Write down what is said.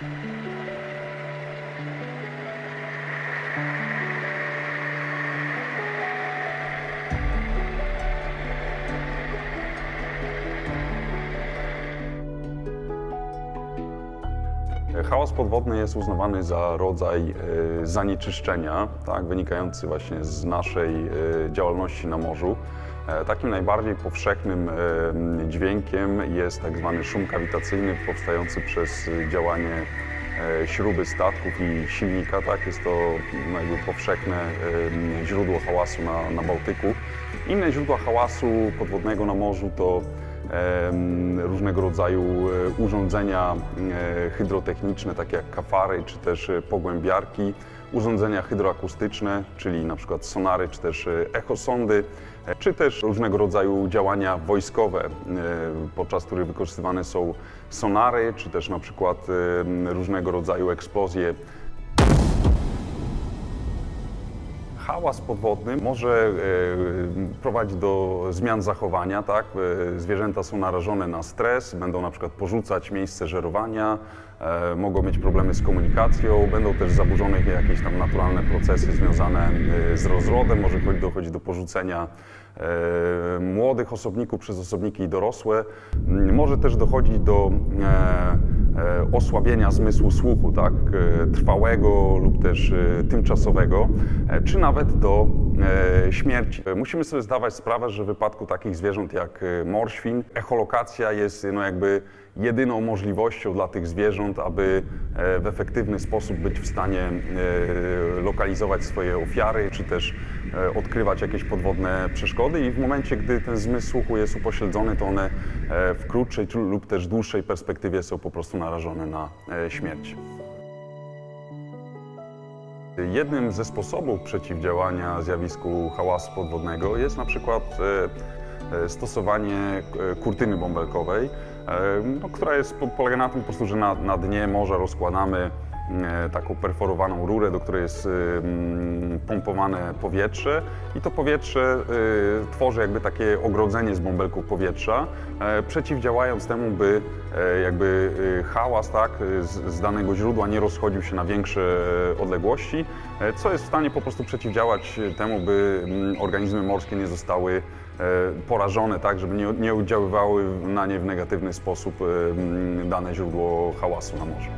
Hałas podwodny jest uznawany za rodzaj e, zanieczyszczenia, tak, wynikający właśnie z naszej e, działalności na morzu. E, Takim najbardziej powszechnym e, dźwiękiem jest tak zwany szum kawitacyjny powstający przez działanie e, śruby statków i silnika. Tak? Jest to jakby powszechne źródło hałasu na, na Bałtyku. Inne źródła hałasu podwodnego na morzu to różnego rodzaju e, urządzenia e, hydrotechniczne, takie jak kafary czy też e, pogłębiarki, urządzenia hydroakustyczne, czyli na przykład sonary czy też echosondy, czy też różnego rodzaju działania wojskowe, podczas których wykorzystywane są sonary, czy też na przykład różnego rodzaju eksplozje Hałas podwodny może e, prowadzić do zmian zachowania, tak? E, Zwierzęta są narażone na stres, będą na przykład porzucać miejsce żerowania, mogą mieć problemy z komunikacją, będą też zaburzone jakieś tam naturalne procesy związane e, z rozrodem, może dochodzić do porzucenia e, młodych osobników przez osobniki dorosłe. M, Może też dochodzić do e, e, osłabienia zmysłu słuchu, tak, e, trwałego lub też e, tymczasowego, e, czy nawet do e, śmierci. E, Musimy sobie zdawać sprawę, że w wypadku takich zwierząt jak e, morświn, echolokacja jest no jakby jedyną możliwością dla tych zwierząt, aby e, w efektywny sposób być w stanie lokalizować swoje ofiary, czy też odkrywać jakieś podwodne przeszkody i w momencie, gdy ten zmysł słuchu jest upośledzony, to one w krótszej lub też dłuższej perspektywie są po prostu narażone na śmierć. Jednym ze sposobów przeciwdziałania zjawisku hałasu podwodnego jest na przykład e, e, stosowanie e, kurtyny bąbelkowej, no, która jest, po- polega na tym po prostu, że na, na dnie morza rozkładamy e, taką perforowaną rurę, do której jest pompowane powietrze. I to powietrze e, tworzy jakby takie ogrodzenie z bąbelków powietrza, e, przeciwdziałając temu, by jakby hałas tak, z, danego źródła nie rozchodził się na większe odległości, co jest w stanie po prostu przeciwdziałać temu, by organizmy morskie nie zostały porażone, tak, żeby nie oddziaływały na nie w negatywny sposób sposób dane źródło hałasu na morzu.